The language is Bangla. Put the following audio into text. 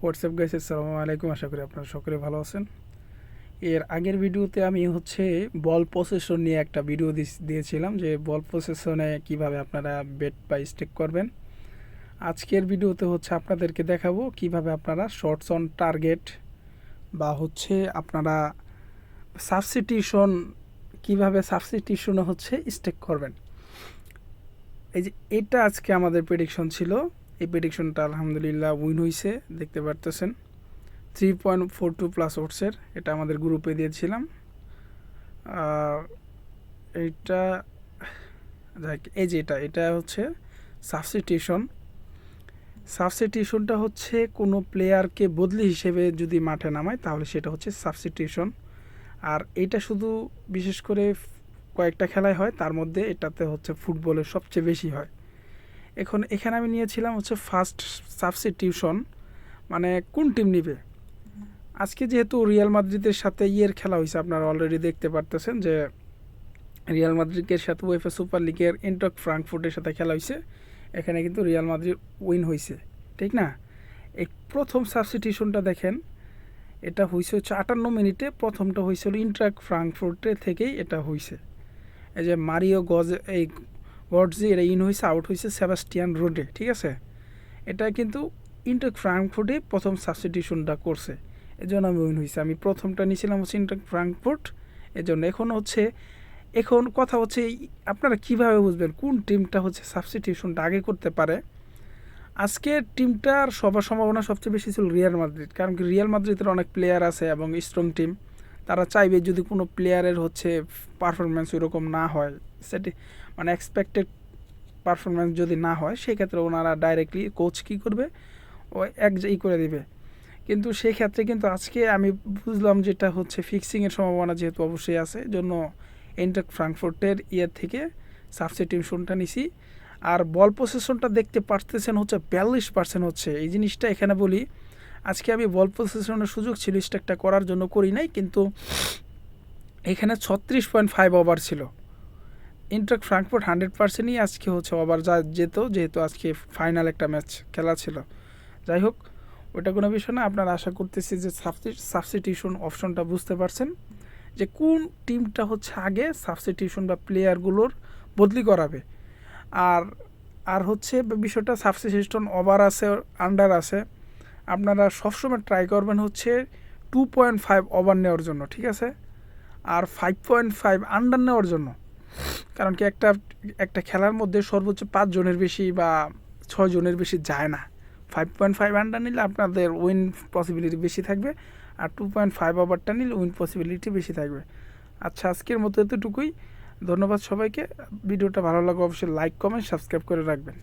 হোয়াটসঅ্যাপ গাইস আসসালামু আলাইকুম। আশা করি আপনারা সকলে ভালো আছেন। এর আগের ভিডিওতে আমি হচ্ছে বল প্রসেসর নিয়ে একটা ভিডিও দিয়েছিলাম যে বল প্রসেসনে কীভাবে আপনারা বেট বা স্টেক করবেন। আজকের ভিডিওতে হচ্ছে আপনাদেরকে দেখাবো কীভাবে আপনারা শর্টস অন টার্গেট বা হচ্ছে আপনারা সাবস্টিটিউশন কীভাবে সাবস্টিটিউশনে হচ্ছে স্টেক করবেন। এই যে এটা আজকে আমাদের প্রেডিকশন ছিল। এই প্রেডিকশনটা আলহামদুলিল্লাহ উইন হয়েছে দেখতে পারতেছেন। Three point four two plus ওটসের এটা আমাদের গ্রুপে দিয়েছিলাম। এইটা যাক, এই যে এটা এটা হচ্ছে সাবস্টিটিউশন সাবস্টিটিউশনটা হচ্ছে কোনো প্লেয়ারকে বদলি হিসেবে যদি মাঠে নামায়, তাহলে সেটা হচ্ছে সাবস্টিটিউশন আর এটা শুধু বিশেষ করে কয়েকটা খেলায় হয়, তার মধ্যে এটাতে হচ্ছে ফুটবলের সবচেয়ে বেশি হয়। এখন এখানে আমি নিয়েছিলাম হচ্ছে ফার্স্ট সাবস্টিটিউশন মানে কোন টিম নিবে? আজকে যেহেতু রিয়াল মাদ্রিদের সাথে ইয়ের খেলা হয়েছে আপনারা অলরেডি দেখতে পারতেছেন যে রিয়াল মাদ্রিদের সাথে ওয়েফা সুপার লিগের ইন্টক ফ্রাঙ্কফুর্টের সাথে খেলা হয়েছে এখানে কিন্তু রিয়াল মাদ্রিদ উইন হয়েছে ঠিক না? এই প্রথম সাবস্টিটিউশনটা দেখেন, এটা হয়েছে হচ্ছে আটান্ন মিনিটে, প্রথমটা হয়েছিল ইন্ট্রাক ফ্রাঙ্কফুর্টে থেকেই এটা হয়েছে এই যে মারিও গজ এই গডজি এটা ইন হয়েছে আউট হয়েছে সেবাস্টিয়ান রোডে ঠিক আছে? এটা কিন্তু ইন্টার ফ্রাঙ্কফুর্টে প্রথম সাবস্টিটিউশনটা করছে। এই জন্য আমি উইন হয়েছে আমি প্রথমটা নিয়েছিলাম হচ্ছে ইন্টার ফ্রাঙ্কফুর্ট এই জন্য এখন হচ্ছে, এখন কথা হচ্ছে, আপনারা কীভাবে বুঝবেন কোন টিমটা হচ্ছে সাবস্টিটিউশনটা আগে করতে পারে? আজকের টিমটার সবার সম্ভাবনা সবচেয়ে বেশি ছিল রিয়াল মাদ্রিদ কারণ কি রিয়াল মাদ্রিদের অনেক প্লেয়ার আছে এবং স্ট্রং টিম তারা চাইবে যদি কোনো প্লেয়ারের হচ্ছে পারফরমেন্স ওইরকম না হয়, সেটি মানে এক্সপেক্টেড পারফরমেন্স যদি না হয়, সেক্ষেত্রে ওনারা ডাইরেক্টলি কোচ কী করবে? ও এক ই করে দিবে। কিন্তু সেই ক্ষেত্রে কিন্তু আজকে আমি বুঝলাম যেটা হচ্ছে ফিক্সিংয়ের সম্ভাবনা যেহেতু অবশ্যই আছে, জন্য এন্টাক ফ্রাঙ্কফোর্টের ইয়ের থেকে সাবস্টিটিউশনটা নিছি। আর বল পজিশনটা দেখতে পারতেছেন হচ্ছে বিয়াল্লিশ পার্সেন্ট হচ্ছে। এই জিনিসটা এখানে বলি আজকে আমি বল পজিশনের সুযোগ ছিল স্টেকটা করার জন্য করি নাই, কিন্তু এখানে ছত্রিশ পয়েন্ট ফাইভ ওভার ছিল। ইন্টাক ফ্রাঙ্কফুর্ট হান্ড্রেড পার্সেন্টই আজকে হচ্ছে ওভার যা যেত, যেহেতু আজকে ফাইনাল একটা ম্যাচ খেলা ছিল। যাই হোক ওটা কোনো বিষয় না, আপনারা আশা করতেছি যে সাবস্টিটিউশন অপশনটা বুঝতে পারছেন, যে কোন টিমটা হচ্ছে আগে সাবস্টিটিউশন বা প্লেয়ারগুলোর বদলি করাবে। আর আর হচ্ছে বিষয়টা সাবস্টিটিউশন ওভার আছে আন্ডার আছে। আপনারা সবসময় ট্রাই করবেন হচ্ছে টু পয়েন্ট ফাইভ ওভার নেওয়ার জন্য, ঠিক আছে? আর ফাইভ পয়েন্ট ফাইভ আন্ডার নেওয়ার জন্য। কারণ কি একটা একটা খেলার মধ্যে সর্বোচ্চ পাঁচ জনের বেশি বা ছয় জনের বেশি যায় না। ফাইভ পয়েন্ট ফাইভ আন্ডার নিলে আপনাদের উইন পসিবিলিটি বেশি থাকবে, আর টু পয়েন্ট ফাইভ ওভারটা নিলে উইন পসিবিলিটি বেশি থাকবে। আচ্ছা আজকের মতো এতটুকুই। ধন্যবাদ সবাইকে। ভিডিওটা ভালো লাগলে অবশ্যই লাইক কমেন্ট সাবস্ক্রাইব করে রাখবেন।